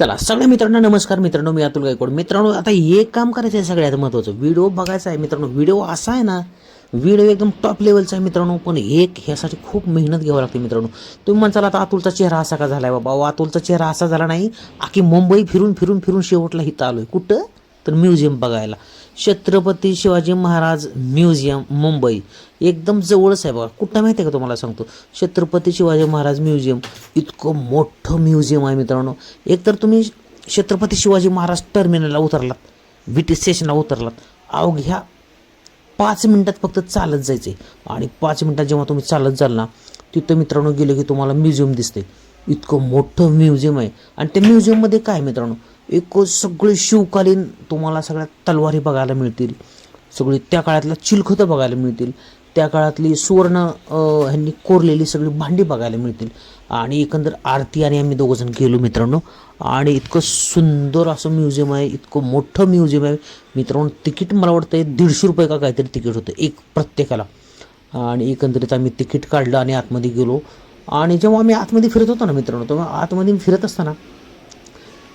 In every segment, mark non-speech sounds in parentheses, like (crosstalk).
चला सगळ्या मित्रांनो नमस्कार मित्रांनो मी अतुल गायकवाड. मित्रांनो आता एक काम करायचं आहे सगळ्यात महत्त्वाचं व्हिडिओ बघायचा आहे मित्रांनो व्हिडिओ असा आहे ना व्हिडिओ एकदम टॉप लेवलचा आहे मित्रांनो पण एक ह्यासाठी खूप मेहनत घ्यावी लागते मित्रांनो. तुम्ही म्हणसाल आता अतुलचा चेहरा असा का झाला आहे बाबा अतुलचा चेहरा असा झाला नाही आखी मुंबई फिरून फिरून फिरून शेवटला इथं आलो आहे कुठं? तर म्युझियम बघायला. छत्रपती शिवाजी महाराज म्युझियम मुंबई. एकदम जवळच आहे बघा. कुठं माहिती आहे का तुम्हाला सांगतो? छत्रपती शिवाजी महाराज म्युझियम. इतकं मोठं म्युझियम आहे मित्रांनो. एकतर तुम्ही छत्रपती शिवाजी महाराज टर्मिनलला उतरलात. बी टी स्टेशनला उतरलात. अवघ्या पाच मिनटात फक्त चालत जायचे आणि पाच मिनटात जेव्हा तुम्ही चालत जाल ना तिथं मित्रांनो गेलं की तुम्हाला म्युझियम दिसते इतकं मोठं म्युझियम आहे. आणि त्या म्युझियममध्ये काय मित्रांनो? एक सगळे शिवकालीन तुम्हाला सगळ्या तलवारी बघायला मिळतील. सगळी त्या काळातल्या चिलखतं बघायला मिळतील. त्या काळातली सुवर्ण ह्यांनी कोरलेली सगळी भांडी बघायला मिळतील. आणि एकंदर आरती आणि आम्ही दोघंजण गेलो मित्रांनो. आणि इतकं सुंदर असं म्युझियम आहे इतकं मोठं म्युझियम आहे. मित्रांनो तिकीट मला वाटतं आहे दीडशे रुपये का काहीतरी तिकीट होतं एक प्रत्येकाला. आणि एकंदरीत आम्ही तिकीट काढलं आणि आतमध्ये गेलो. आणि जेव्हा आम्ही आतमध्ये फिरत होतो ना मित्रांनो तेव्हा आतमध्ये फिरत असताना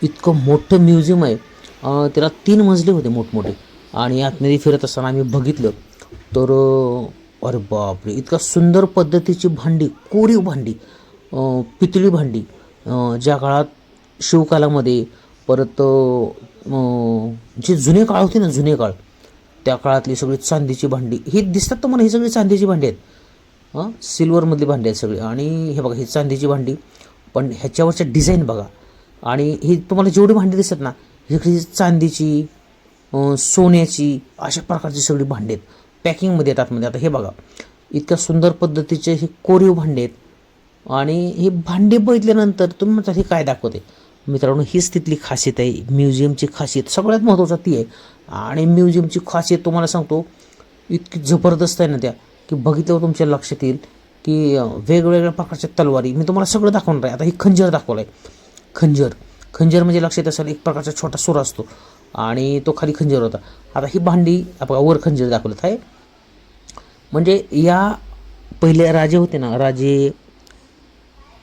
इतकं मोठं म्युझियम आहे. त्याला तीन मजले होते मोठमोठे. आणि आतमध्ये फिरत असताना आम्ही बघितलं. तर अरे बापरे इतका सुंदर पद्धतीची भांडी कोरीव भांडी पितळी भांडी ज्या काळात शिवकालामध्ये परत जे जुने काळ होते ना जुने काळ त्या काळातली सगळी चांदीची भांडी ही दिसतात तुम्हाला ही सगळी चांदीची भांडी आहेत. हां सिल्वरमधली भांडी आहेत सगळी. आणि हे बघा ही चांदीची भांडी पण ह्याच्यावरच्या डिझाईन बघा. आणि ही तुम्हाला जेवढी भांडी दिसतात ना ही चांदीची सोन्याची अशा प्रकारची सगळी भांडी आहेत. पॅकिंगमध्ये येतात म्हणजे. आता हे बघा इतक्या सुंदर पद्धतीचे हे कोरीव भांडे आहेत. आणि हे भांडे बघितल्यानंतर तुम्ही म्हणता हे काय दाखवते मित्रांनो हीच तिथली खासियत आहे. म्युझियमची खासियत सगळ्यात महत्त्वाचा ती आहे. आणि म्युझियमची खासियत तुम्हाला सांगतो इतकी जबरदस्त आहे ना त्या की बघितल्यावर तुमच्या लक्षात येईल की वेगवेगळ्या प्रकारच्या तलवारी. मी तुम्हाला सगळं दाखवणार आहे. आता ही खंजर दाखवलं आहे खंजर. खंजर म्हणजे लक्षात असेल एक प्रकारचा छोटा सूर असतो. आणि तो खाली खंजर होता. आता ही भांडी आपण वर खंजर दाखवलं आहे. म्हणजे या पहिले राजे होते ना राजे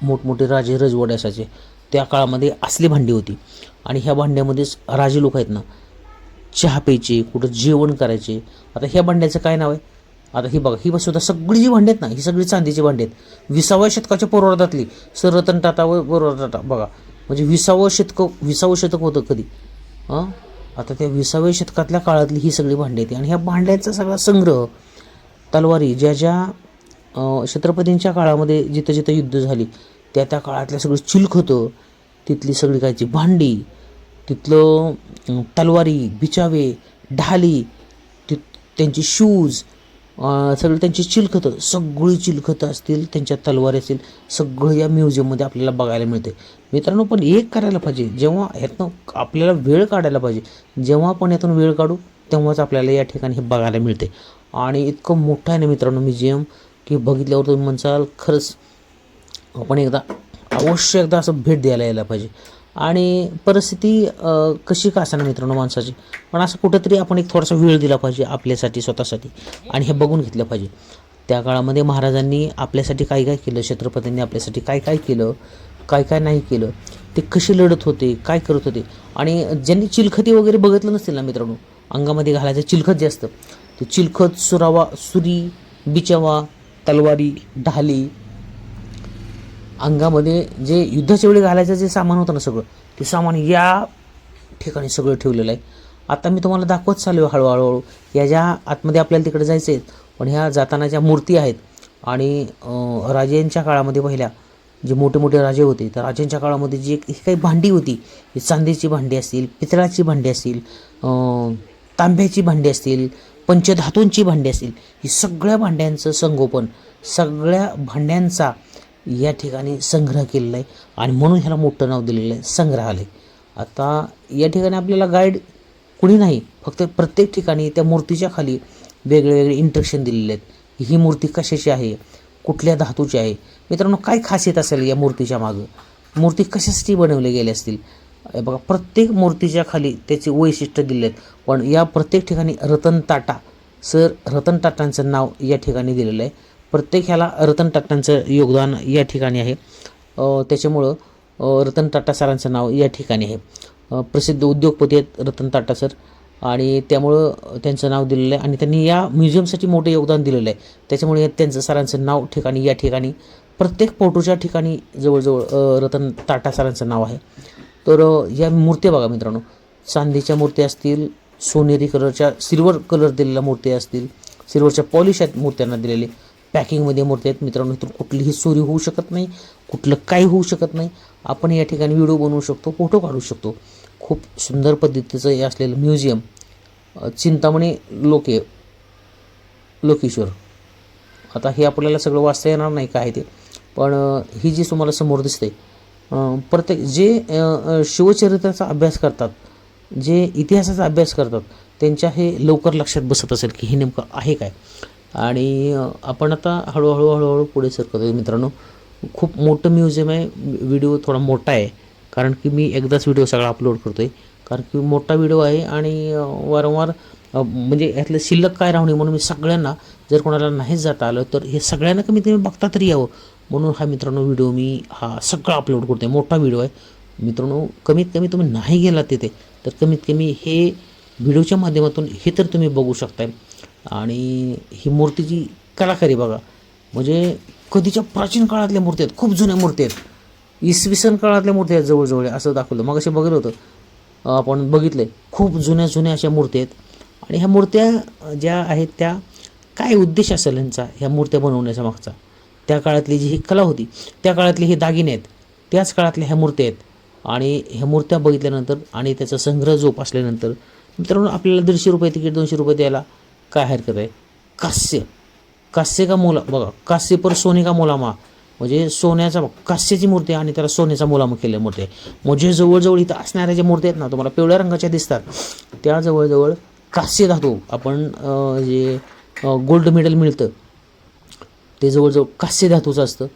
मोठमोठे राजे रजवाडे असायचे त्या काळामध्ये असली भांडी होती. आणि ह्या भांड्यामध्येच राजे लोक आहेत ना चहा प्यायचे कुठं जेवण करायचे. आता ह्या भांड्याचं काय नाव आहे? आता ही बघा ही बस सुद्धा सगळी जी भांडी आहेत ना ही सगळी चांदीची भांडी आहेत. विसाव्या शतकाच्या पूर्वार्धातली सर रतन टाटा व पूर्व टाटा बघा. म्हणजे विसावं शतक विसावं शतक होतं कधी? हां? आता त्या विसाव्या शतकातल्या काळातली ही सगळी भांडी आहेत. आणि ह्या भांड्यांचा सगळा संग्रह तलवारी ज्या ज्या छत्रपतींच्या काळामध्ये जिथं जिथं युद्ध झाली त्या त्या काळातल्या सगळी चिलख होतं. तिथली सगळी कायची भांडी तिथलं तलवारी बिचावे ढाली तिथ त्यांची शूज सगळी त्यांची चिलखतं सगळी चिलखतं असतील त्यांच्या तलवारी असतील सगळं या म्युझियममध्ये आपल्याला बघायला मिळते मित्रांनो पण एक करायला पाहिजे. जेव्हा ह्यातनं आपल्याला वेळ काढायला पाहिजे जेव्हा आपण यातून वेळ काढू तेव्हाच आपल्याला या ठिकाणी हे बघायला मिळते आणि इतकं मोठं आहे ना मित्रांनो म्युझियम की बघितल्यावर तुम्ही म्हणसाल खरंच आपण एकदा अवश्य एकदा असं भेट द्यायला यायला पाहिजे. आणि परिस्थिती कशी का असेना मित्रांनो माणसाची? पण असं कुठंतरी आपण एक थोडासा वेळ दिला पाहिजे आपल्यासाठी स्वतःसाठी. आणि हे बघून घेतलं पाहिजे. त्या काळामध्ये महाराजांनी आपल्यासाठी काय काय केलं? छत्रपतींनी आपल्यासाठी काय काय केलं? काय काय नाही केलं? ते कसे लढत होते? काय करत होते? आणि ज्यांनी चिलखती वगैरे बघितलं नसतील ना मित्रांनो अंगामध्ये घालायचं चिलखत जे असतं ते चिलखत सुरावा सुरी बिचावा तलवारी ढाली. अंगामध्ये जे युद्धाच्या वेळी घालायचं जे सामान होतं ना सगळं ते सामान या ठिकाणी सगळं ठेवलेलं आहे. आता मी तुम्हाला दाखवत चालू आहे हळूहळू. या ज्या आतमध्ये आपल्याला तिकडे जायचं आहेत पण ह्या जाताना ज्या मूर्ती आहेत आणि राजेंच्या काळामध्ये पहिल्या जे मोठे मोठे राजे होते तर राजांच्या काळामध्ये जी एक ही काही भांडी होती ही चांदीची भांडी असतील पितळाची भांडी असतील तांब्याची भांडी असतील पंचधातूंची भांडी असतील. ही सगळ्या भांड्यांचं संगोपन सगळ्या भांड्यांचा या ठिकाणी संग्रह केलेला आहे. आणि म्हणून ह्याला मोठं नाव दिलेलं आहे संग्रहालय. आता या ठिकाणी आपल्याला गाईड कुणी नाही फक्त प्रत्येक ठिकाणी त्या मूर्तीच्या खाली वेगळे वेगळे इंट्रक्शन दिलेले आहेत. ही मूर्ती कशाची आहे? कुठल्या धातूची आहे? मित्रांनो काय खासियत असेल या मूर्तीच्या मागं? मूर्ती कशासाठी बनवले गेले असतील? बघा प्रत्येक मूर्तीच्या खाली त्याचे वैशिष्ट्य दिले आहेत. पण या प्रत्येक ठिकाणी रतन टाटा सर रतन टाटांचं नाव या ठिकाणी दिलेलं आहे. प्रत्येक ह्याला रतन टाटांचं योगदान या ठिकाणी आहे. त्याच्यामुळं रतन टाटा सरांचं नाव या ठिकाणी आहे. प्रसिद्ध उद्योगपती आहेत रतन टाटा सर. आणि त्यामुळं त्यांचं नाव दिलेलं आहे. आणि त्यांनी या म्युझियमसाठी मोठं योगदान दिलेलं आहे. त्याच्यामुळे त्यांचं सरांचं नाव ठिकाणी या ठिकाणी प्रत्येक फोटोच्या ठिकाणी जवळजवळ रतन टाटा सरांचं नाव आहे. तर या मूर्त्या बघा मित्रांनो. चांदीच्या मूर्त्या असतील सोनेरी कलरच्या सिल्वर कलर दिलेल्या मूर्त्या असतील सिल्वरच्या पॉलिश आहेत मूर्त्यांना दिलेले. पॅकिंगमध्ये मूर्त्या आहेत मित्रांनो इथून कुठलीही चोरी होऊ शकत नाही कुठलं काही होऊ शकत नाही. आपण या ठिकाणी व्हिडिओ बनवू शकतो फोटो काढू शकतो. खूप सुंदर पद्धतीचं हे असलेलं म्युझियम चिंतामणी लोके लोकेश्वर. आता हे आपल्याला सगळं वाचता येणार नाही काय ते. पण ही जी तुम्हाला समोर दिसते प्रत्येक जे शिवचरित्राचा अभ्यास करतात जे इतिहासाचा अभ्यास करतात त्यांच्या हे लवकर लक्षात बसत असेल की हे नेमकं आहे काय. आणि आपण आता हळूहळू हळूहळू पुढे सरकतो मित्रांनो खूप मोठं म्युझियम आहे. व्हिडिओ थोडा मोठा आहे. कारण की मी एकदाच व्हिडिओ सगळा अपलोड करतो आहे कारण की मोठा व्हिडिओ आहे आणि वारंवार म्हणजे यातलं शिल्लक काय राहणे म्हणून मी सगळ्यांना जर कोणाला नाहीच जाता आलं तर हे सगळ्यांना कमीत कमी बघता तरी यावं. म्हणून हा मित्रांनो व्हिडिओ मी हा सगळा अपलोड करतो आहे मोठा व्हिडिओ आहे. मित्रांनो कमीत कमी तुम्ही नाही गेलात तिथे तर कमीत कमी हे व्हिडिओच्या माध्यमातून हे तर तुम्ही बघू शकताय. आणि ही मूर्तीची कलाकारी बघा म्हणजे कधीच्या प्राचीन काळातल्या मूर्ती आहेत खूप जुन्या मूर्ती आहेत. इसवी सन काळातल्या मूर्ती आहेत जवळजवळ असं दाखवलं. मग असे बघितलं होतं. आपण बघितले खूप जुन्या जुन्या अशा मूर्ती आहेत. आणि ह्या मूर्त्या ज्या आहेत त्या काय उद्देश असेल यांचा ह्या मूर्त्या बनवण्याचा मागचा? त्या काळातली जी ही कला होती त्या काळातले हे दागिने आहेत त्याच काळातल्या ह्या मूर्त्या आहेत. आणि ह्या मूर्त्या बघितल्यानंतर आणि त्याचा संग्रह जोपासल्यानंतर मित्रांनो आपल्याला दीडशे रुपये तिकीट दोनशे रुपये द्यायला काय हरकत आहे? कास्य. कास्य का मोला बघा कास्य पर सोने का मोलामा. म्हणजे सोन्याचा कास्याची मूर्ती आणि त्याला सोन्याचा मोलामा केल्या मूर्ती आहे. म्हणजे जवळजवळ इथं असणाऱ्या ज्या मूर्ती आहेत ना तुम्हाला पिवळ्या रंगाच्या दिसतात त्या जवळजवळ कास्य धातू आपण जे गोल्ड मेडल मिळतं ते जवळजवळ कास्य धातूचं असतं.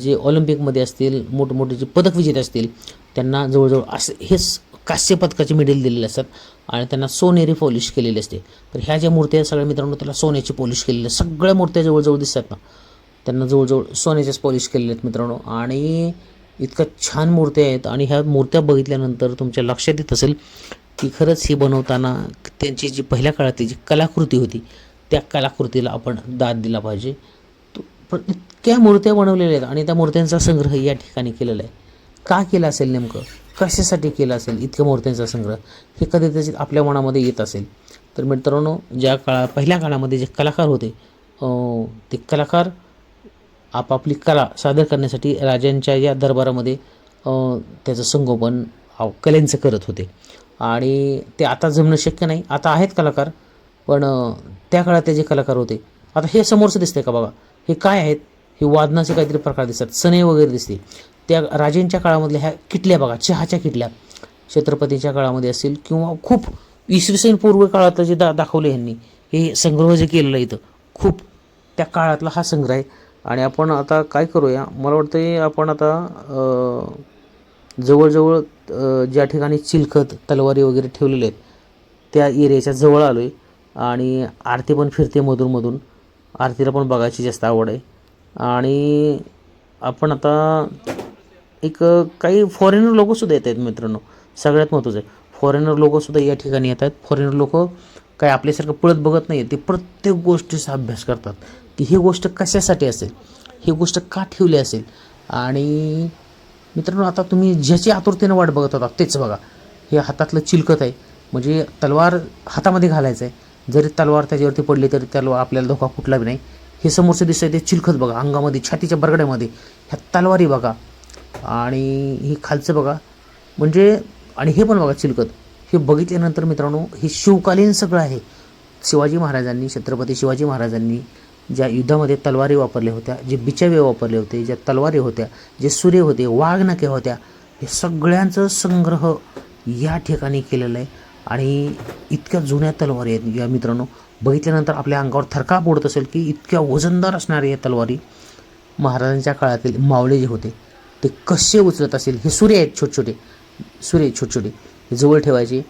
जे ऑलिम्पिकमध्ये असतील मोठमोठे जे पदक विजेते असतील त्यांना जवळजवळ असं हेच कास्य पदकाचे मेडल दिलेले असतात आणि त्यांना सोनेरी पॉलिश केलेली असते. तर ह्या ज्या मूर्त्या आहेत सगळ्या मित्रांनो त्याला सोन्याची पॉलिश केलेली आहे सगळ्या मूर्त्या जवळजवळ दिसतात ना. त्यांना जवळजवळ सोन्याच्याच पॉलिश केलेल्या आहेत मित्रांनो. आणि इतक्या छान मूर्त्या आहेत. आणि ह्या मूर्त्या बघितल्यानंतर तुमच्या लक्षात येत असेल की खरंच ही बनवताना त्यांची जी पहिल्या काळातली जी कलाकृती होती त्या कलाकृतीला आपण दाद दिला पाहिजे. पण इतक्या मूर्त्या बनवलेल्या आहेत आणि त्या मूर्त्यांचा संग्रह या ठिकाणी केलेला आहे. का केला असेल नेमकं? कशासाठी केलं असेल इतक्या मूर्त्यांचा संग्रह? हे कधी त्याची आपल्या मनामध्ये येत असेल. तर मित्रांनो ज्या काळा पहिल्या काळामध्ये जे कलाकार होते ते कलाकार आपापली कला सादर करण्यासाठी राजांच्या या दरबारामध्ये त्याचं संगोपन कलेंचं करत होते. आणि ते आता जमणं शक्य नाही. आता आहेत कलाकार पण त्या काळात ते जे कलाकार होते आता हे समोरचं दिसतंय का बघा? हे काय आहेत? हे वादनाचे काहीतरी प्रकार दिसतात. सनई वगैरे दिसते. त्या राजेंच्या काळामधल्या ह्या किटल्या बघा चहाच्या किटल्या. छत्रपतीच्या काळामध्ये असेल किंवा खूप इसवी सन पूर्व काळातलं जे दा दाखवलं ह्यांनी हे संग्रह जे केलेलं आहे इथं खूप त्या काळातला हा संग्रह आहे. आणि आपण आता काय करूया? मला वाटतं आपण आता जवळजवळ ज्या ठिकाणी चिलखत तलवारी वगैरे ठेवलेले आहेत त्या एरियाच्या जवळ आलो आहे आणि आरती पण फिरते मधूनमधून आरतीला पण बघायची जास्त आवड आहे. आणि आपण आता एक काही फॉरेनर लोकंसुद्धा येत आहेत मित्रांनो. सगळ्यात महत्त्वाचं आहे. फॉरेनर लोकंसुद्धा या ठिकाणी येत आहेत. फॉरेनर लोक काय आपल्यासारखं पळत बघत नाही ते प्रत्येक गोष्टीचा अभ्यास करतात. की ही गोष्ट कशासाठी असेल? ही गोष्ट का ठेवली असेल? आणि मित्रांनो आता तुम्ही ज्याची आतुरतेनं वाट बघत होता तेच बघा. हे हातातलं चिलकत आहे. म्हणजे तलवार हातामध्ये घालायचं आहे जरी तलवार त्याच्यावरती पडली तरी तलवार आपल्याला धोका कुठला बी नाही. हे समोरचं दिसतंय ते चिलखत बघा अंगामध्ये छातीच्या बरगड्यामध्ये. ह्या तलवारी बघा. आणि ही खालचं बघा. म्हणजे आणि हे पण बघा चिलखत. हे बघितल्यानंतर मित्रांनो हे शिवकालीन सगळं आहे. शिवाजी महाराजांनी छत्रपती शिवाजी महाराजांनी ज्या युद्धामध्ये तलवारी वापरल्या होत्या जे बिचावे वापरले होते ज्या तलवारी होत्या जे सूर्य होते वाघनक्या होत्या हे सगळ्यांचं संग्रह या ठिकाणी केलेलं आहे. आणि इतक्या जुन्या तलवारी आहेत. या मित्रांनो बघितल्यानंतर आपल्या अंगावर थरकाप पडत असेल की इतक्या वजनदार असणाऱ्या या तलवारी महाराजांच्या काळातील मावळे जे होते ते कसे उचलत असेल? हे सूर्य आहेत छोटे छोटे सूर्य आहेत छोटे छोटे हे जवळ ठेवायचे.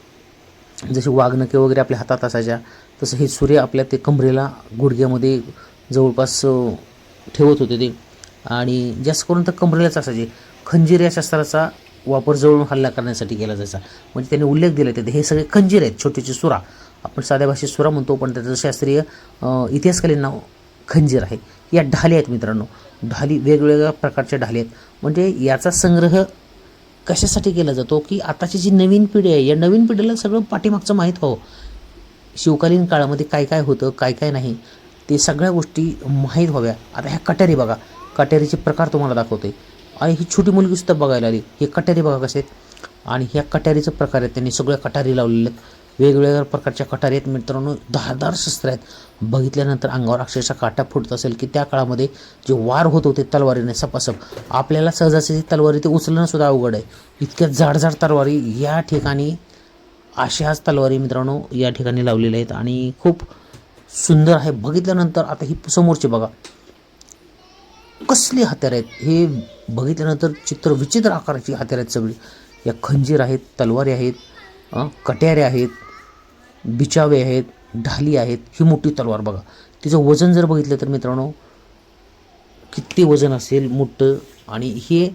जसे वाघनके वगैरे आपल्या हातात असायच्या तसं हे सूर्य आपल्या ते कमरेला गुडघ्यामध्ये जवळपास ठेवत होते ते. आणि जास्त करून तर कमरेलाच असायचे. खंजीर या शस्त्राचा वापर जवळून हल्ला करण्यासाठी केला जायचा. म्हणजे त्यांनी उल्लेख दिला तिथे. हे सगळे खंजीर आहेत छोटेचे सुरा. आपण साध्या भाषेत सुरा म्हणतो पण त्याचं शास्त्रीय इतिहासकालीन नाव खंजीर आहे. या ढाली आहेत मित्रांनो. ढाली वेगवेगळ्या प्रकारच्या ढाली आहेत. म्हणजे याचा संग्रह कशासाठी केला जातो की आताची जी नवीन पिढी आहे या नवीन पिढीला सगळं पाठीमागचं माहीत हवं शिवकालीन काळामध्ये काय काय होतं काय काय नाही ते सगळ्या गोष्टी माहीत व्हाव्या. आता ह्या कट्यारी बघा. कट्यारीचे प्रकार तुम्हाला दाखवते आणि ही छोटी मुलगी सुद्धा बघायला आली. हे कट्यारी बघा कसे आहेत. आणि ह्या कट्यारीचं प्रकार आहेत. त्यांनी सगळ्या कटारी लावलेल्या आहेत. वेगवेगळ्या प्रकारच्या कटारी आहेत. मित्रांनो धारदार शस्त्र आहेत. बघितल्यानंतर अंगावर अक्षरशः काटा फुटत असेल की त्या काळामध्ये जे वार होत होते तलवारीने सपासप आपल्याला सहजासहजी तलवारी ते उचलणं सुद्धा अवघड आहे. इतक्या जाडजाड तलवारी या ठिकाणी अशाच तलवारी मित्रांनो या ठिकाणी लावलेल्या आहेत. आणि खूप सुंदर आहे. बघितल्यानंतर आता ही समोरची बघा. कसली हत्यार आहेत? हे बघितल्यानंतर चित्र विचित्र आकाराची हत्यार आहेत सगळी. या खंजीर आहेत तलवारी आहेत कट्यारे आहेत बिचावे आहेत ढाली आहेत. ही मोठी तलवार बघा. तिचं वजन जर बघितलं तर मित्रांनो किती वजन असेल मोठं आणि हे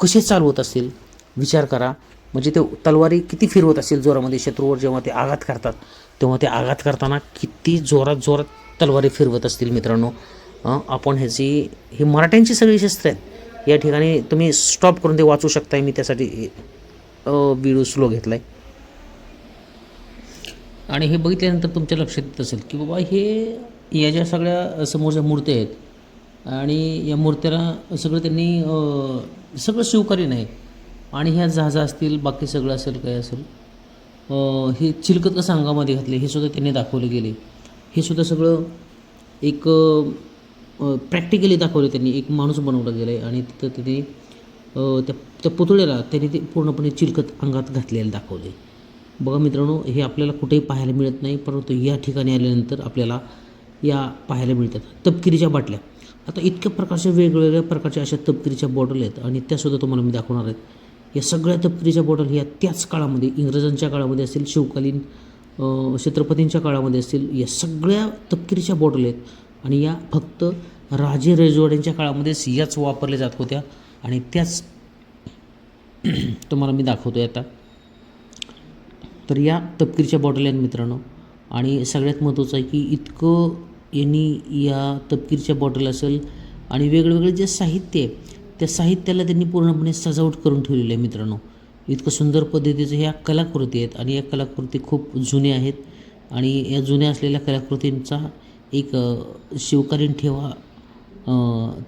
कसे चालवत असेल? विचार करा. म्हणजे ते तलवारी किती फिरवत असेल जोरामध्ये? शत्रूवर जेव्हा ते आघात करतात तेव्हा ते आघात करताना किती जोरात जोरात तलवारी फिरवत असतील मित्रांनो. आपण ह्याची ही मराठ्यांची सगळी शस्त्र आहेत. या ठिकाणी तुम्ही स्टॉप करून ते वाचू शकताय. मी त्यासाठी व्हिडिओ स्लो घेतला आहे आणि हे बघितल्यानंतर तुमच्या लक्षात येत असेल की बाबा हे या ज्या सगळ्या समोरच्या मूर्त्या आहेत आणि या मूर्त्याला सगळं त्यांनी सगळं स्वीकार्य नाही. आणि ह्या जहाजा असतील बाकी सगळं असेल काय असेल हे चिलकत कसं अंगामध्ये घातले हे सुद्धा त्यांनी दाखवले गेले. हे सुद्धा सगळं एक प्रॅक्टिकली दाखवले त्यांनी. एक माणूस बनवला गेला आहे आणि तिथं त्याने त्या त्या पुतळ्याला त्यांनी ते पूर्णपणे चिलकत अंगात घातलेलं दाखवले बघा मित्रांनो हे आपल्याला कुठेही पाहायला मिळत नाही परंतु या ठिकाणी आल्यानंतर आपल्याला या पाहायला मिळतात. तपकिरीच्या बाटल्या. आता इतक्या प्रकारच्या वेगवेगळ्या प्रकारच्या अशा तपकिरीच्या बॉटल आहेत आणि त्यासुद्धा तुम्हाला मी दाखवणार आहेत या सगळ्या तपकिरीच्या बॉटल ह्या त्याच काळामध्ये इंग्रजांच्या काळामध्ये असतील शिवकालीन छत्रपतींच्या काळामध्ये असतील या सगळ्या तपकिरीच्या बॉटल आहेत. आणि या फक्त राजे रेजवाड्यांच्या काळामध्येच याच वापरल्या जात होत्या. आणि त्याच तुम्हाला मी दाखवतो आता. तर या तपकिरीच्या बॉटल आहेत मित्रांनो. आणि सगळ्यात महत्त्वाचं आहे की इतकं यांनी या तपकिरीच्या बॉटल असेल आणि वेगवेगळे जे साहित्य आहे त्या साहित्याला त्यांनी पूर्णपणे सजावट करून ठेवलेलं आहे मित्रांनो. इतकं सुंदर पद्धतीचं ह्या कलाकृती आहेत आणि या कलाकृती खूप जुन्या आहेत. आणि या जुन्या असलेल्या कलाकृतींचा एक शिवकालीन ठेवा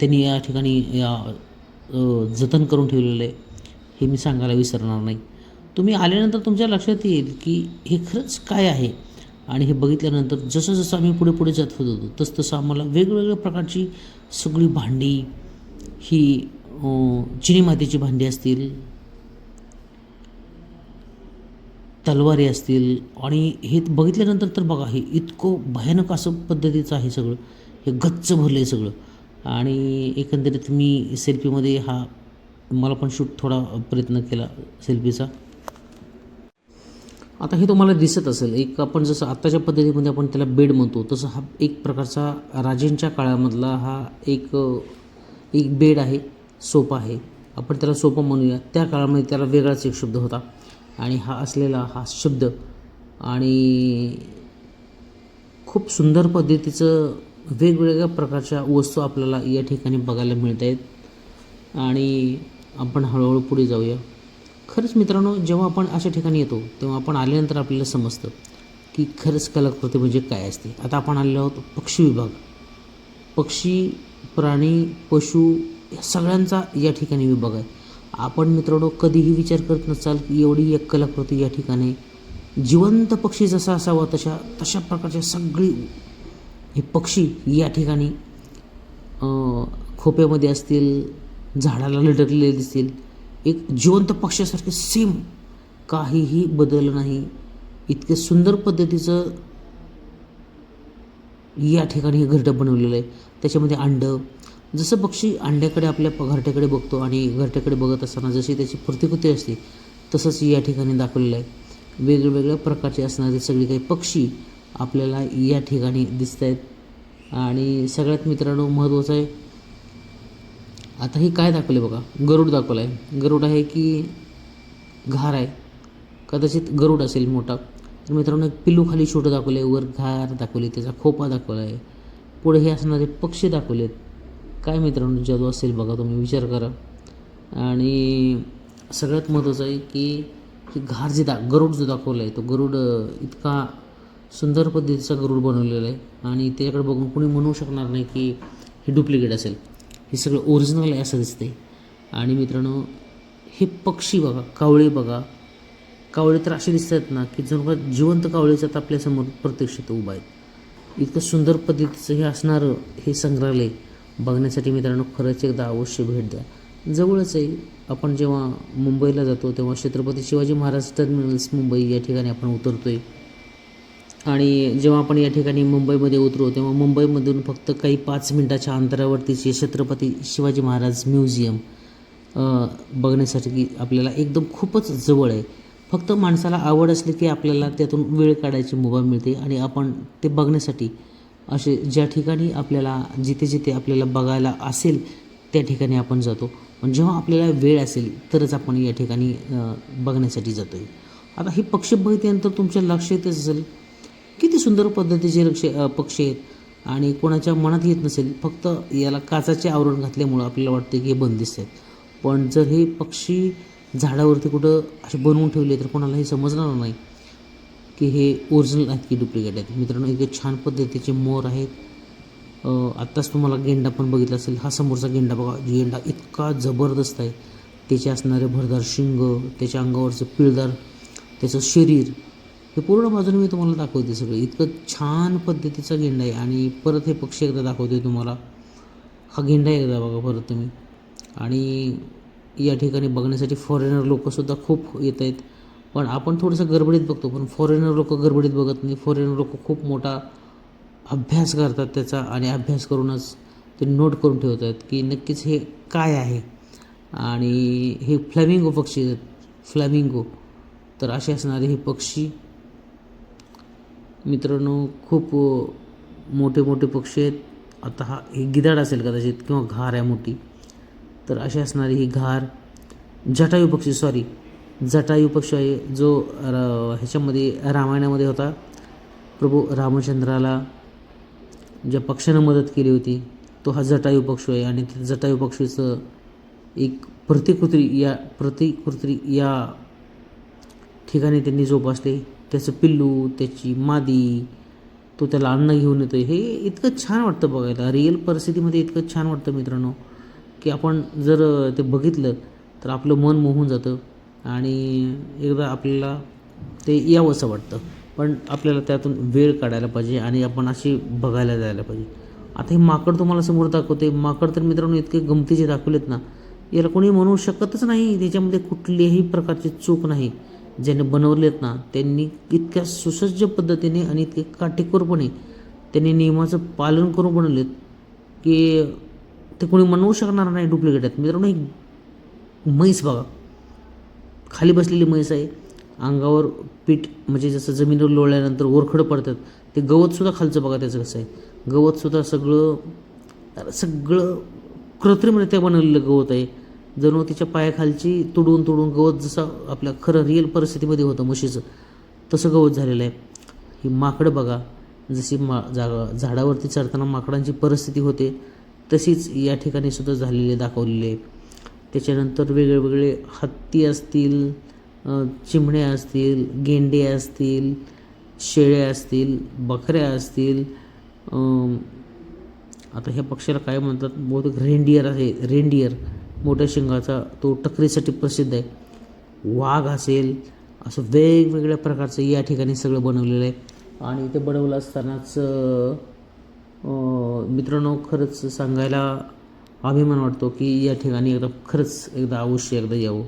त्यांनी या ठिकाणी या जतन करून ठेवलेलं आहे. हे मी सांगायला विसरणार नाही. तुम्ही आल्यानंतर तुमच्या लक्षात येईल की हे खरंच काय आहे? आणि हे बघितल्यानंतर जसं जसं आम्ही पुढे पुढे जात होतो तसं तसं आम्हाला वेगवेगळ्या प्रकारची सगळी भांडी ही चिनी मातीची भांडी असतील तलवारी असतील आणि हे बघितल्यानंतर तर बघा हे इतकं भयानक असं पद्धतीचं आहे सगळं. हे गच्च भरलं आहे सगळं. आणि एकंदरीत मी सेल्फीमध्ये हा मला पण शूट थोडा प्रयत्न केला सेल्फीचा. आता हे तुम्हाला दिसत असेल एक आपण जसं आत्ताच्या पद्धतीमध्ये आपण त्याला बेड म्हणतो तसं हा एक प्रकारचा राजेंच्या काळामधला हा एक एक बेड आहे सोपा आहे. आपण त्याला सोपा म्हणूया. त्या काळामध्ये त्याला वेगळाच एक शब्द होता. आणि हा असलेला हा शब्द आणि खूप सुंदर पद्धतीचं वेगवेगळ्या प्रकारच्या वस्तू आपल्याला या ठिकाणी बघायला मिळत आहेत. आणि आपण हळूहळू पुढे जाऊया. खरंच मित्रांनो जेव्हा आपण अशा ठिकाणी येतो तेव्हा आपण आल्यानंतर आपल्याला समजतं की खरंच कलाकृती म्हणजे काय असते. आता आपण आलेलो आहोत पक्षी विभाग. पक्षी प्राणी पशु या सगळ्यांचा या ठिकाणी विभाग आहे. आपण मित्रांनो कधीही विचार करत नसाल की एवढी एक कलाकृती या ठिकाणी जिवंत पक्षी जसा असावा तशा तशा प्रकारच्या सगळी हे पक्षी या ठिकाणी खोप्यामध्ये असतील झाडाला लटकलेले दिसतील. एक जिवंत पक्ष्यासारखे सेम काहीही बदल नाही. इतके सुंदर पद्धतीचं या ठिकाणी हे घरटं बनवलेलं आहे. त्याच्यामध्ये अंडं जसं पक्षी अंड्याकडे आपल्या प- घरट्याकडे बघतो आणि घरट्याकडे बघत असताना जशी त्याची प्रतिकृती असते तसंच या ठिकाणी दाखवलेलं आहे. वेगवेगळ्या प्रकारचे असणारे सगळे काही पक्षी आपल्याला या ठिकाणी दिसत आहेत आणि सगळ्यात मित्रांनो महत्त्वाचं आहे आता हे काय दाखवले बघा? गरुड दाखवलं आहे गरुड आहे की घार आहे. कदाचित गरुड असेल मोठा. तर मित्रांनो एक पिल्लू खाली छोटं दाखवलं आहे वर घार दाखवली त्याचा खोपा दाखवला आहे पुढे हे असणारे पक्षी दाखवले आहेत काय मित्रांनो जादू असेल बघा तुम्ही विचार करा. आणि सगळ्यात महत्त्वाचं आहे की घार जे दा गरुड जो दाखवला आहे तो गरुड इतका सुंदर पद्धतीचा गरुड बनवलेला आहे. आणि त्याच्याकडे बघून कोणी म्हणू शकणार नाही की हे डुप्लिकेट असेल. हे सगळं ओरिजिनल आहे असं दिसते आणि मित्रांनो हे पक्षी बघा कावळे बघा. कावळे तर असे दिसतात ना की जणू का जिवंत कावळेच आता आपल्यासमोर प्रत्यक्षात उभा आहेत. इतकं सुंदर पद्धतीचं हे असणारं हे संग्रहालय बघण्यासाठी मित्रांनो खरंच एकदा अवश्य भेट द्या. जवळच आहे आपण जेव्हा मुंबईला जातो तेव्हा छत्रपती शिवाजी महाराज टर्मिनल्स मुंबई या ठिकाणी आपण उतरतो आहे आणि जेव्हा आपण या ठिकाणी मुंबईमध्ये उतरू तेव्हा मुंबईमधून फक्त काही पाच मिनटाच्या अंतरावरतीचे छत्रपती शिवाजी महाराज म्युझियम बघण्यासाठी की आपल्याला एकदम खूपच जवळ आहे. फक्त माणसाला आवड असली की आपल्याला त्यातून वेळ काढायची मुभा मिळते आणि आपण ते बघण्यासाठी असे ज्या ठिकाणी आपल्याला जिथे जिथे आपल्याला बघायला असेल त्या ठिकाणी आपण जातो. पण जेव्हा आपल्याला वेळ असेल तरच आपण या ठिकाणी बघण्यासाठी जातो आहे आता हे पक्षी बघितल्यानंतर तुमच्या लक्ष येतच असेल किती सुंदर पद्धतीचे लक्ष पक्षी आहेत. आणि कोणाच्या मनात येत नसेल फक्त याला काचाचे आवरण घातल्यामुळं आपल्याला वाटते की हे बंदिस्त आहेत. पण जर हे पक्षी झाडावरती कुठं असे बनवून ठेवले तर कोणाला हे समजणार नाही. की हे ओरिजिनल आहेत की डुप्लिकेट आहेत. मित्रांनो इथे छान पद्धतीचे मोर आहेत. आत्ताच तुम्हाला गेंडा पण बघितला असेल. हा समोरचा गेंडा बघा. गेंडा इतका जबरदस्त आहे. त्याचे असणारे भरदार शिंग त्याच्या अंगावरचं पिळदार त्याचं शरीर हे पूर्ण बाजूने मी तुम्हाला दाखवते सगळं. इतकं छान पद्धतीचा गेंडा आहे. आणि परत हे पक्षी एकदा दाखवते तुम्हाला. हा गेंडा एकदा बघा परत तुम्ही. आणि या ठिकाणी बघण्यासाठी फॉरेनर लोकंसुद्धा खूप येत आहेत. पण आपण थोडंसं गडबडीत बघतो पण फॉरेनर लोक गडबडीत बघत नाही. फॉरेनर लोक खूप मोठा अभ्यास करतात त्याचा आणि अभ्यास करूनच ते नोट करून ठेवत आहेत की नक्कीच हे काय आहे. आणि हे फ्लॅमिंगो पक्षी आहेत फ्लॅमिंगो तर असे असणारे हे पक्षी मित्रांनो खूप मोठे मोठे पक्षी आहेत. आता हा हे गिधाड असेल कदाचित किंवा घार आहे मोठी. तर अशी असणारी ही घार जटायू पक्षी सॉरी जटायू पक्ष आहे जो र- ह्याच्यामध्ये रामायणामध्ये होता. प्रभू रामचंद्राला ज्या पक्षानं मदत केली होती तो हा जटायू पक्ष आहे. आणि त्या जटायू पक्षीचं एक प्रतिकृती या प्रतिकृती या ठिकाणी त्यांनी जोपासले. त्याचं पिल्लू त्याची मादी तो त्याला अन्न घेऊन येतो हे इतकं छान वाटतं बघायला. रिअल परिस्थितीमध्ये इतकं छान वाटतं मित्रांनो की आपण जर ते बघितलं तर आपलं मन मोहून जातं. आणि एकदा आपल्याला ते यावंसं वाटतं. पण आपल्याला त्यातून वेळ काढायला पाहिजे आणि आपण अशी बघायला जायला पाहिजे. आता हे माकड तुम्हाला समोर दाखवते. माकड तर मित्रांनो इतके गमतीचे दाखवलेत ना. याला कोणी म्हणू शकतच नाही. त्याच्यामध्ये कुठलीही प्रकारची चूक नाही. ज्याने बनवलेत ना त्यांनी इतक्या सुसज्ज पद्धतीने आणि इतके काटेकोरपणे त्यांनी नियमाचं पालन करून बनवलेत की ते कोणी म्हणू शकणार नाही डुप्लिकेट. आहेत मित्रांनो ही म्हैस बघा. खाली बसलेली म्हैस आहे. अंगावर पीठ म्हणजे जसं जमिनीवर लोळल्यानंतर ओरखडं पडतात ते गवतसुद्धा खालचं बघा त्याचं कसं आहे. गवतसुद्धा सगळं सगळं कृत्रिमरित्या बनवलेलं गवत आहे. जणू तिच्या पायाखालची तुडून तुडून गवत जसं आपल्या खरं रिअल परिस्थितीमध्ये होतं म्हशीचं तसं गवत झालेलं आहे. ही माकडं बघा जशी मा जागा झाडावरती चढताना माकडांची परिस्थिती होते तशीच या ठिकाणी सुद्धा झालेली दाखवलेली आहे. त्याच्यानंतर वेगळेवेगळे हत्ती असतील चिमणे चिमण्या असतील गेंडे असतील शेळ्या असतील बकऱ्या असतील आता ह्या पक्षाला काय म्हणतात बहुतेक रेंडियर आहे रेंडियर मोठ्या शिंगाचा तो टकरीसाठी प्रसिद्ध आहे. वाघ असेल असं वेगवेगळ्या प्रकारचं या ठिकाणी सगळं बनवलेलं आहे. आणि ते बनवलं असतानाच मित्रांनो खरंच सांगायला अभिमान वाटतो की या ठिकाणी एकदा खरंच एकदा अवश्य एकदा यावं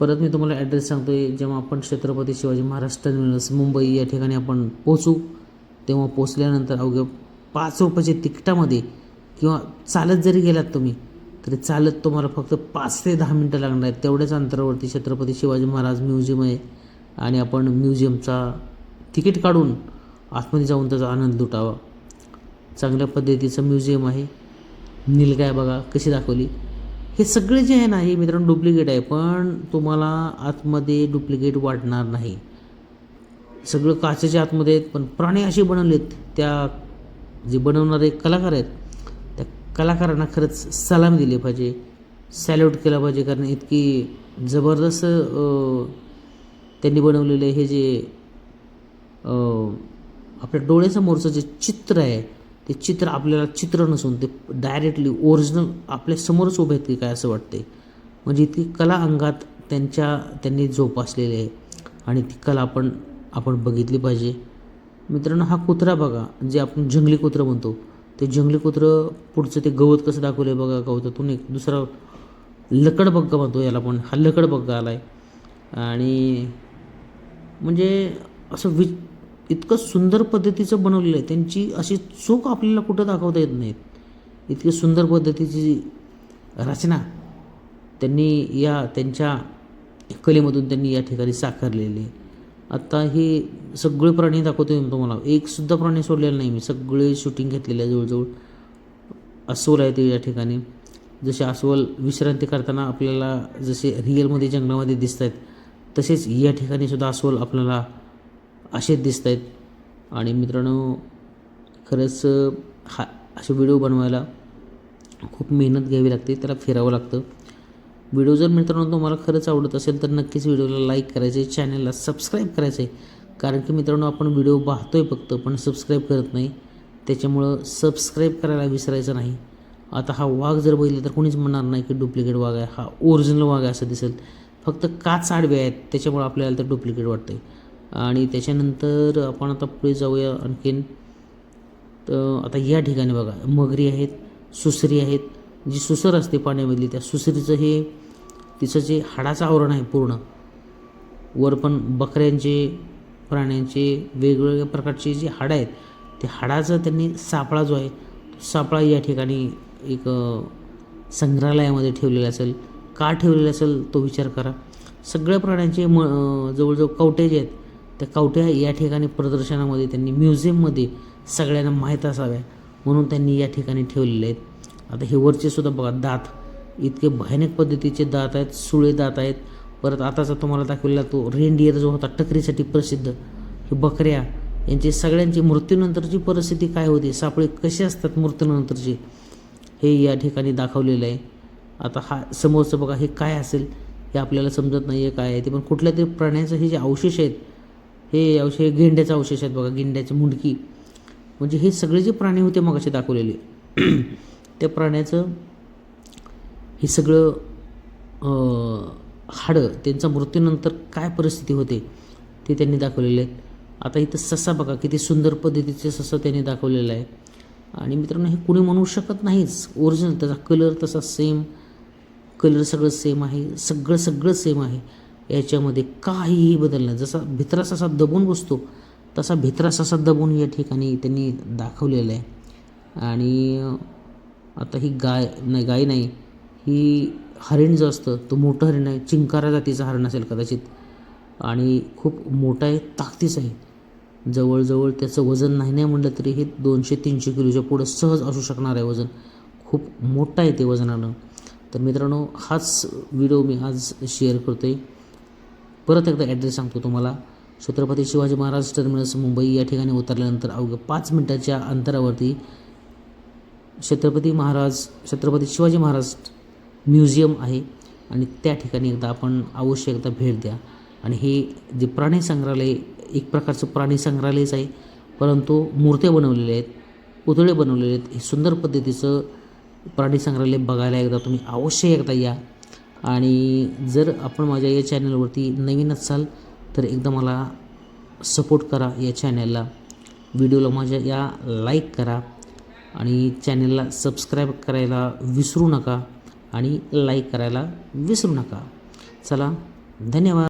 परत मी तुम्हाला ॲड्रेस सांगतो आहे जेव्हा आपण छत्रपती शिवाजी महाराज टर्मिनस मुंबई या ठिकाणी आपण पोचू तेव्हा पोचल्यानंतर अवघ्या पाच रुपयाच्या तिकिटामध्ये किंवा चालत जरी गेलात तुम्ही तरी चालत तुम्हाला फक्त पाच ते दहा मिनटं लागणार आहेत. तेवढ्याच अंतरावरती छत्रपती शिवाजी महाराज म्युझियम आहे आणि आपण म्युझियमचा तिकीट काढून आतमध्ये जाऊन त्याचा आनंद लुटावा. चांगल्या पद्धतीचं म्युझियम आहे. नीलगाय बघा कशी दाखवली? हे सगळे जे आहे ना हे मित्रांनो डुप्लिकेट आहे पण तुम्हाला आतमध्ये डुप्लिकेट वाटणार नाही. सगळं काचेच्या आतमध्ये आहेत पण प्राणी असे बनवलेत त्या जे बनवणारे कलाकार आहेत त्या कलाकारांना खरंच सलाम दिली पाहिजे. सॅल्यूट केला पाहिजे कारण इतकी जबरदस्त त्यांनी बनवलेले हे जे आपल्या डोळ्यासमोरचं जे चित्र आहे ते चित्र आपल्याला चित्र नसून ते डायरेक्टली ओरिजिनल आपल्या समोरच उभे आहेत की काय असं वाटते म्हणजे इतकी कला अंगात त्यांच्या त्यांनी जोपासलेली आहे. आणि ती कला आपण आपण बघितली पाहिजे. मित्रांनो हा कुत्रा बघा जे आपण जंगली कुत्रं म्हणतो. ते जंगली कुत्रं पुढचं ते गवत कसं दाखवलं आहे बघा गवतातून एक दुसरा लकड बग्गा म्हणतो याला पण हा लकड बग्गा आला आहे आणि म्हणजे असं वि इतकं सुंदर पद्धतीचं बनवलेलं आहे. त्यांची अशी चूक आपल्याला कुठं दाखवता येत नाहीत. इतकी सुंदर पद्धतीची रचना त्यांनी या त्यांच्या कलेमधून त्यांनी या ठिकाणी साकारलेली आत्ता हे सगळे प्राणी दाखवतो मी तुम्हाला. एकसुद्धा प्राणी सोडलेला नाही मी. सगळे शूटिंग घेतलेले आहे जवळजवळ. अस्वल आहे ते या ठिकाणी. जसे अस्वल विश्रांती करताना आपल्याला जसे रिअलमध्ये जंगलामध्ये दिसत आहेत तसेच या ठिकाणी सुद्धा अस्वल आपल्याला असेच दिसत आहेत आणि मित्रांनो खरंच हा असे व्हिडिओ बनवायला खूप मेहनत घ्यावी लागते त्याला फिरावं लागतं. व्हिडिओ जर मित्रांनो तुम्हाला खरंच आवडत असेल तर नक्कीच व्हिडिओला लाईक करायचं आहे चॅनलला सबस्क्राईब करायचं. आहे कारण की मित्रांनो आपण व्हिडिओ पाहतो आहे फक्त पण सबस्क्राईब करत नाही. त्याच्यामुळं सबस्क्राईब करायला विसरायचं नाही. आता हा वाघ जर बघितला तर कोणीच म्हणणार नाही की डुप्लिकेट वाघ आहे. हा ओरिजिनल वाघ आहे असं दिसेल. फक्त काच आडवे आहेत त्याच्यामुळं आपल्याला तर डुप्लिकेट वाटतंय. आणि त्याच्यानंतर आपण आता पुढे जाऊया आणखीन. तर आता या ठिकाणी बघा मगरी आहेत सुसरी आहेत. जी सुसर असते पाण्यामधली त्या सुसरीचं हे तिचं जे हाडाचं आवरण आहे पूर्ण वर पण बकऱ्यांचे प्राण्यांचे वेगवेगळ्या प्रकारचे जे हाडं आहेत ते हाडाचा त्यांनी सापळा जो आहे तो सापळा या ठिकाणी एक संग्रहालयामध्ये ठेवलेला असेल. का ठेवलेला असेल तो विचार करा. सगळ्या प्राण्यांचे म जवळजवळ कवटे जे आहेत. त्या कवट्या या ठिकाणी प्रदर्शनामध्ये त्यांनी म्युझियममध्ये सगळ्यांना माहीत असाव्या म्हणून त्यांनी या ठिकाणी ठेवलेले आहेत. आता हे वरचे सुद्धा बघा दात इतके भयानक पद्धतीचे दात आहेत सुळे दात आहेत. परत आताचा तुम्हाला दाखवलेला तो रेनडियर जो होता टकरीसाठी प्रसिद्ध. हे बकऱ्या यांची सगळ्यांची मृत्यूनंतरची परिस्थिती काय होती? सापळे कसे असतात मृत्यूनंतरचे? हे या ठिकाणी दाखवलेलं आहे. आता हा समोरचं बघा हे काय असेल हे आपल्याला समजत नाही आहे काय आहे ते. पण कुठल्या तरी प्राण्याचं हे जे अवशेष आहेत हे अवशेष गेंड्याचे अवशेष आहेत बघा गेंड्याची मुंडकी. म्हणजे हे सगळे जे प्राणी होते मग असे दाखवलेले (clears throat) त्या प्राण्याचं हे सगळं हाडं त्यांच्या मृत्यूनंतर काय परिस्थिती होते ते त्यांनी दाखवलेले आहेत. आता इथं ससा बघा किती सुंदर पद्धतीचे ससा त्यांनी दाखवलेलं आहे. आणि मित्रांनो हे कुणी म्हणू शकत नाहीच. ओरिजिनल त्याचा कलर तसा सेम कलर सगळं सेम आहे सगळं सगळं सेम आहे. याच्यामध्ये काहीही बदल नाही जसा भित्रा ससा दबून बसतो तसा भित्रा ससा दबून या ठिकाणी त्यांनी दाखवलेला आहे. आणि आता ही गाय नाही गाय नाही ही हरिण जो असतं तो मोठं हरिण आहे. चिंकारा जातीचं हरिण असेल कदाचित. आणि खूप मोठा आहे ताकदीच आहे. जवळजवळ त्याचं वजन नाही नाही म्हटलं तरी हे दोनशे तीनशे किलोच्या पुढं सहज असू शकणार आहे वजन. खूप मोठं आहे ते वजनानं. तर मित्रांनो हाच व्हिडिओ मी आज शेअर करतो आहे परत एकदा ॲड्रेस सांगतो तुम्हाला. छत्रपती शिवाजी महाराज टर्मिनस मुंबई या ठिकाणी उतरल्यानंतर अवघ्या पाच मिनटाच्या अंतरावरती छत्रपती महाराज छत्रपती शिवाजी महाराज म्युझियम आहे आणि त्या ठिकाणी एकदा आपण अवश्य एकदा भेट द्या. आणि हे जे प्राणी संग्रहालय एक प्रकारचं प्राणी संग्रहालयच आहे. परंतु मूर्त्या बनवलेल्या आहेत पुतळे बनवलेले आहेत. हे सुंदर पद्धतीचं प्राणी संग्रहालय बघायला एकदा तुम्ही अवश्य एकदा या. आणि जर आपण माझ्या या चॅनलवरती नवीन असाल तर एकदा मला सपोर्ट करा या चॅनलला व्हिडिओला माझ्या या लाईक करा आणि चॅनलला सबस्क्राईब करायला विसरू नका आणि लाईक करायला विसरू नका. चला धन्यवाद.